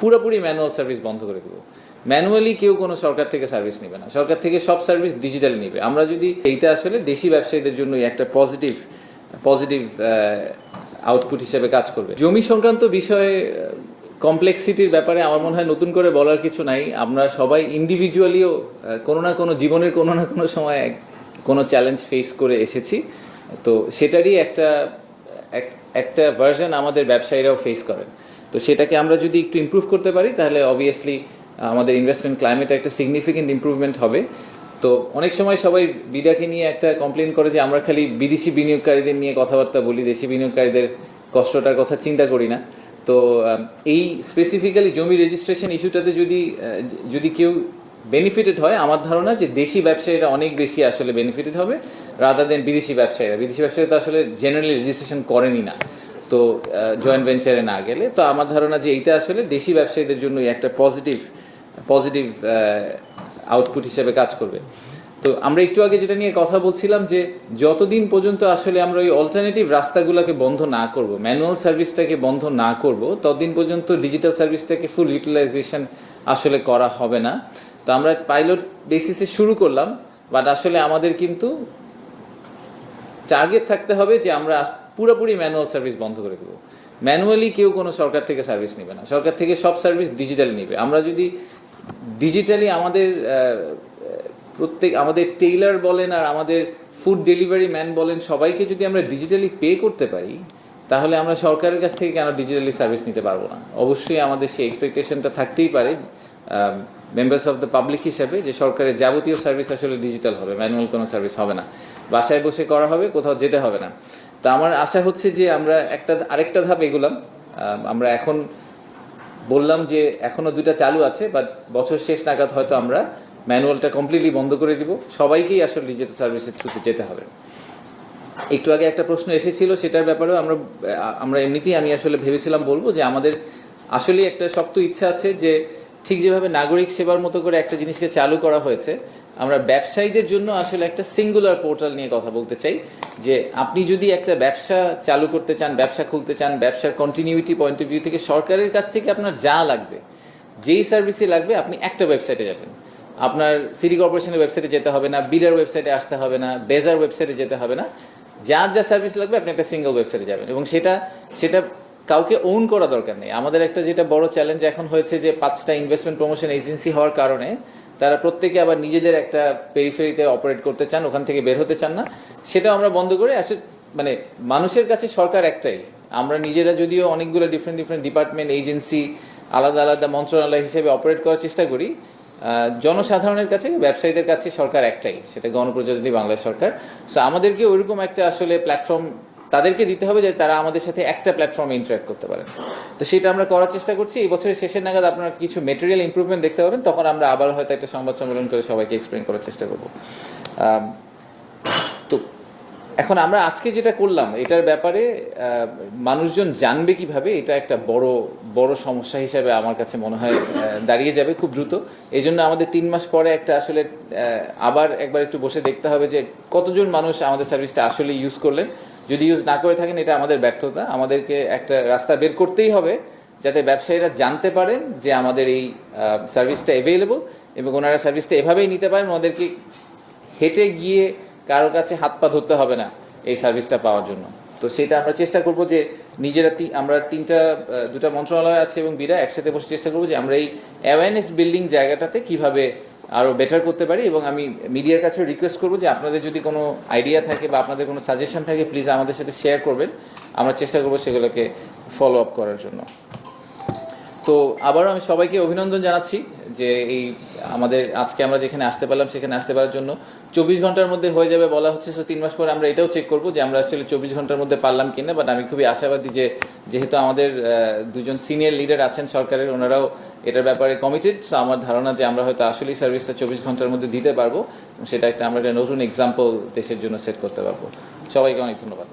পুরোপুরি manual service বন্ধ করে দেবো। ম্যানুয়ালি কেউ কোনো সরকার থেকে সার্ভিস নেবে না। সরকার থেকে সব সার্ভিস ডিজিটাল নেবে। আমরা যদি এইটা আসলে দেশি ব্যবসায়ীদের জন্য একটা পজিটিভ পজিটিভ আউটপুট হিসেবে কাজ করবে। জমি সংক্রান্ত বিষয়ে কমপ্লেক্সিটির ব্যাপারে আমার মনে হয় নতুন করে বলার কিছু নাই। আমরা সবাই ইন্ডিভিজুয়ালিও কোনো না কোনো জীবনের কোনো না কোনো সময় কোনো চ্যালেঞ্জ ফেস করে এসেছি। তো সেটারই একটা, এক- একটা ভার্জন আমাদের ব্যবসায়ীরাও ফেস করেন। তো সেটাকে আমরা যদি একটু ইমপ্রুভ করতে পারি, তাহলে অবভিয়াসলি আমাদের ইনভেস্টমেন্ট ক্লাইমেটে একটা সিগনিফিকেন্ট ইমপ্রুভমেন্ট হবে। তো অনেক সময় সবাই বিডাকে নিয়ে একটা কমপ্লেন করে যে, আমরা খালি বিদেশি বিনিয়োগকারীদের নিয়ে কথাবার্তা বলি, দেশি বিনিয়োগকারীদের কষ্টটার কথা চিন্তা করি না। তো এই স্পেসিফিক্যালি জমি রেজিস্ট্রেশন ইস্যুটাতে যদি যদি কেউ বেনিফিটেড হয়, আমার ধারণা যে দেশি ব্যবসায়ীরা অনেক বেশি আসলে বেনিফিটেড হবে রাদার দেন বিদেশি ব্যবসায়ীরা। বিদেশি ব্যবসায়ীরা তো আসলে জেনারেলি রেজিস্ট্রেশন করেনি না। তো জয়েন্ট ভেঞ্চারে না গেলে, তো আমার ধারণা যে এইটা আসলে দেশি ব্যবসায়ীদের জন্যই একটা পজিটিভ পজিটিভ আউটপুট হিসেবে কাজ করবে। তো আমরা একটু আগে যেটা নিয়ে কথা বলছিলাম যে, যতদিন পর্যন্ত আসলে আমরা ওই অল্টারনেটিভ রাস্তাগুলোকে বন্ধ না করব ম্যানুয়াল সার্ভিসটাকে বন্ধ না করব, ততদিন পর্যন্ত ডিজিটাল সার্ভিসটাকে ফুল ইউটিলাইজেশন আসলে করা হবে না। তো আমরা পাইলট বেসিসে শুরু করলাম বাট আসলে আমাদের কিন্তু টার্গেট থাকতে হবে যে আমরা পুরোপুরি ম্যানুয়াল সার্ভিস বন্ধ করে দেবো। ম্যানুয়ালি কেউ কোনো সরকার থেকে সার্ভিস নেবে না। সরকার থেকে সব সার্ভিস ডিজিটালি নেবে। আমরা যদি ডিজিটালি আমাদের প্রত্যেক, আমাদের টেইলার বলেন আর আমাদের ফুড ডেলিভারি ম্যান বলেন, সবাইকে যদি আমরা ডিজিটালি পে করতে পারি, তাহলে আমরা সরকারের কাছ থেকে কেন ডিজিটালি সার্ভিস নিতে পারব না? অবশ্যই আমাদের সেই এক্সপেকটেশনটা থাকতেই পারে মেম্বার্স অফ দ্য পাবলিক হিসেবে, যে সরকারের যাবতীয় সার্ভিস আসলে ডিজিটাল হবে ম্যানুয়াল কোনো সার্ভিস হবে না। বাসায় বসে করা হবে, কোথাও যেতে হবে না। তো আমার আশা হচ্ছে যে আমরা একটা, আরেকটা ধাপ এগুলাম। আমরা এখন বললাম যে এখনও দুইটা চালু আছে বাট বছর শেষ নাগাদ হয়তো আমরা ম্যানুয়ালটা কমপ্লিটলি বন্ধ করে দিব। সবাইকেই আসলে ডিজিটাল সার্ভিসের থ্রুতে যেতে হবে। একটু আগে একটা প্রশ্ন এসেছিল, সেটার ব্যাপারেও আমরা আমরা এমনিতেই আমি আসলে ভেবেছিলাম বলব যে আমাদের আসলেই একটা শক্ত ইচ্ছা আছে যে ঠিক যেভাবে নাগরিক সেবার মতো করে একটা জিনিসকে চালু করা হয়েছে, আমরা ব্যবসায়ীদের জন্য আসলে একটা সিঙ্গুলার পোর্টাল নিয়ে কথা বলতে চাই, যে আপনি যদি একটা ব্যবসা চালু করতে চান, ব্যবসা খুলতে চান, ব্যবসার কন্টিনিউটি পয়েন্ট অফ ভিউ থেকে সরকারের কাছ থেকে আপনার যা লাগবে, যেই সার্ভিসে লাগবে, আপনি একটা ওয়েবসাইটে যাবেন। আপনার সিটি কর্পোরেশনের ওয়েবসাইটে যেতে হবে না বিডার ওয়েবসাইটে আসতে হবে না বেজার ওয়েবসাইটে যেতে হবে না, যার যা সার্ভিস লাগবে, আপনি একটা সিঙ্গেল ওয়েবসাইটে যাবেন। এবং সেটা সেটা কাউকে ওন করা দরকার নেই। আমাদের একটা যেটা বড় চ্যালেঞ্জ এখন হয়েছে যে পাঁচটা ইনভেস্টমেন্ট প্রমোশন এজেন্সি হওয়ার কারণে তারা প্রত্যেকে আবার নিজেদের একটা পেরিফেরিতে অপারেট করতে চান, ওখান থেকে বের হতে চান না। সেটাও আমরা বন্ধ করে আসলে মানে মানুষের কাছে সরকার একটাই। আমরা নিজেরা যদিও অনেকগুলো ডিফারেন্ট ডিফারেন্ট ডিপার্টমেন্ট এজেন্সি আলাদা আলাদা মন্ত্রণালয় হিসেবে অপারেট করার চেষ্টা করি জনসাধারণের কাছে, ব্যবসায়ীদের কাছে সরকার একটাই। সেটা গণপ্রজাতন্ত্রী বাংলাদেশ সরকার। সো আমাদেরকে ওইরকম একটা আসলে প্ল্যাটফর্ম তাদেরকে দিতে হবে যে তারা আমাদের সাথে একটা প্ল্যাটফর্মে ইন্টারাক্ট করতে পারেন তো সেটা আমরা করার চেষ্টা করছি। এই বছরের শেষের নাগাদ আপনারা কিছু মেটেরিয়াল ইম্প্রুভমেন্ট দেখতে পাবেন, তখন আমরা আবার হয়তো একটা সংবাদ সম্মেলন করে সবাইকে এক্সপ্লেন করার চেষ্টা করব। তো এখন আমরা আজকে যেটা করলাম, এটার ব্যাপারে মানুষজন জানবে কীভাবে, এটা একটা বড় বড় সমস্যা হিসেবে আমার কাছে মনে হয় দাঁড়িয়ে যাবে খুব দ্রুত। এই জন্য আমাদের তিন মাস পরে একটা আসলে আবার একবার একটু বসে দেখতে হবে যে কতজন মানুষ আমাদের সার্ভিসটা আসলে ইউজ করলেন। যদি ইউজ না করে থাকেন, এটা আমাদের ব্যর্থতা। আমাদেরকে একটা রাস্তা বের করতেই হবে, যাতে ব্যবসায়ীরা জানতে পারেন যে আমাদের এই সার্ভিসটা অ্যাভেলেবল এবং ওনারা সার্ভিসটা এভাবেই নিতে পারেন। ওনাদেরকে হেঁটে গিয়ে কারোর কাছে হাত পা ধরতে হবে না এই সার্ভিসটা পাওয়ার জন্য। তো সেটা আমরা চেষ্টা করব যে নিজেরা আমরা তিনটা দুটা মন্ত্রণালয় আছে এবং বিরা একসাথে বসে চেষ্টা করব যে আমরা এই অ্যাওয়ারনেস বিল্ডিং জায়গাটাতে কীভাবে আরও বেটার করতে পারি এবং আমি মিডিয়ার কাছে রিকোয়েস্ট করব যে আপনাদের যদি কোনো আইডিয়া থাকে বা আপনাদের কোনো সাজেশন থাকে প্লিজ আমাদের সাথে শেয়ার করবেন। আমরা চেষ্টা করব সেগুলোকে ফলো আপ করার জন্য। তো আবারও আমি সবাইকে অভিনন্দন জানাচ্ছি যে এই আমাদের আজকে আমরা যেখানে আসতে পারলাম, সেখানে আসতে পারার জন্য। চব্বিশ ঘণ্টার মধ্যে হয়ে যাবে বলা হচ্ছে সো তিন মাস পরে আমরা এটাও চেক করব যে আমরা আসলে চব্বিশ ঘণ্টার মধ্যে পারলাম কিনা। বাট আমি খুবই আশাবাদী যে যেহেতু আমাদের দুজন সিনিয়র লিডার আছেন সরকারের, ওনারাও এটার ব্যাপারে কমিটেড সো আমার ধারণা যে আমরা হয়তো আসলেই সার্ভিসটা চব্বিশ ঘণ্টার মধ্যে দিতে পারব। সেটা একটা আমরা একটা নতুন এক্সাম্পল দেশের জন্য সেট করতে পারব। সবাইকে অনেক ধন্যবাদ।